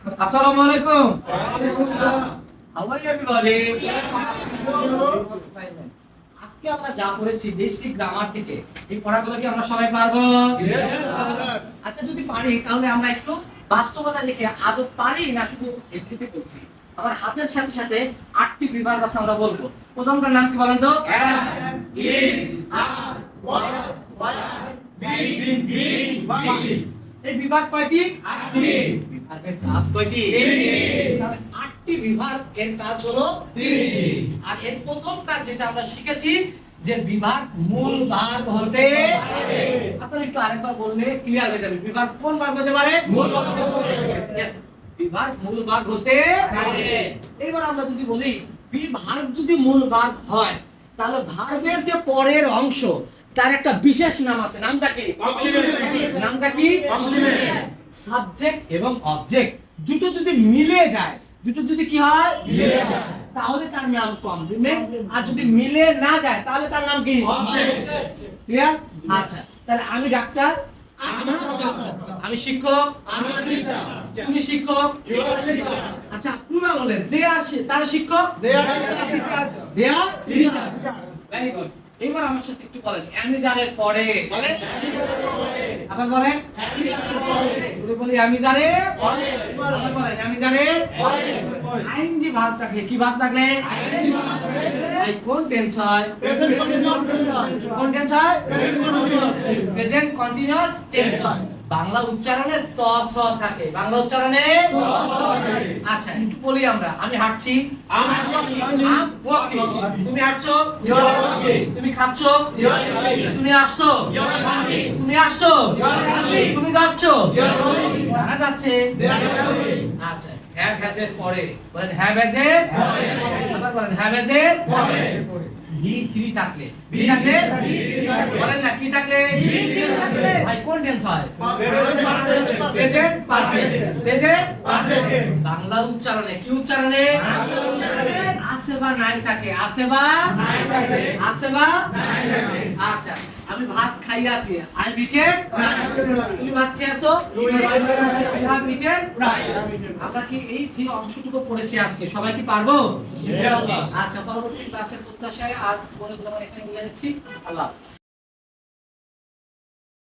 আসসালামু How are you everybody? আজকে আমরা যা পড়েছি বেসিক গ্রামার থেকে এই পড়াগুলো কি আমরা সবাই পারব আচ্ছা যদি পারি তাহলে আমরা একটু বাস্তবতা দেখে আদৌ পারি না শুধু এমনিতে বলছি আমার হাতের সাথে সাথে আটটি বিভাগ আছে আমরা বলব প্রথমটার নাম কি বলেন তো এই বিভাগ কয়টি বিভাগের কাজ কয়টি? তাহলে আটটি বিভাগ এর কাজ হলো আর এর প্রথম কাজ যেটা আমরা শিখেছি যে বিভাগ মূল ভাগ হতে আপনারা একটু আরেকবার বললে ক্লিয়ার হয়ে যাবে। বিভাগ কোন ভাগ হতে পারে? বিভাগ মূল ভাগ হতে এবার আমরা যদি বলি বিভাগ যদি মূল ভাগ হয় তাহলে ভার্বের যে পরের অংশ তার একটা বিশেষ নাম আছে। নামটা কি? নামটা কি? সাবজেক্ট এবং অবজেক্ট দুটো যদি মিলে যায় দুটো যদি কি হয়? তাহলে তার নাম কমপ্লিমেন্ট আর যদি মিলে না যায় তাহলে তার নাম কি? ক্লিয়ার আচ্ছা তাহলে আমি ডাক্তার আমি শিক্ষক তুমি শিক্ষক। আচ্ছা প্লুরাল হলে দে আর তার শিক্ষক? দে আর ভেরি গুড এবার আমার সাথে একটু বলেন অ্যামিজারের পরে। বলেন আবার বলেন? বলি আমি জানে। বলেন আমি জানে। আইনজি ভাব থাকলে কি ভাব থাকলে? আই কোন টেন্স হয়? কোন টেন্স হয়? প্রেজেন্ট কন্টিনিউয়াস টেন্স হয়। বাংলা উচ্চারণে ত স থাকে। বাংলা উচ্চারণে আচ্ছা একটু বলি আমরা। আমি হাঁটছি। তুমি হাঁটছো? তুমি খাচ্ছ? তুমি আসছো? আসছো? তুমি যাচ্ছ? কারা যাচ্ছে? আচ্ছা হ্যাভ হ্যাজ পরে। বলেন হ্যাভ হ্যাজ বলেন হ্যাভ হ্যাজ এর বি থ্রি থাকলে। বি থাকলে? বলেন না, কি থাকলে? ভাই কোন টেন্স হয় প্রেজেন্ট পারফেক্ট প্রেজেন্ট বাংলা উচ্চারণে কি উচ্চারণে? আছে বা নাই থাকে। আছে বা আছে বা আচ্ছা আমি ভাত খাই আছি। আই বিটেন তুমি ভাত খেয়ে আছো আমরা কি এই যে অংশটুকু পড়েছি আজকে? সবাই কি পারব? আচ্ছা পরবর্তী ক্লাসের প্রত্যাশায় আজ মনে এখানে নিয়ে যাচ্ছি আল্লাহ।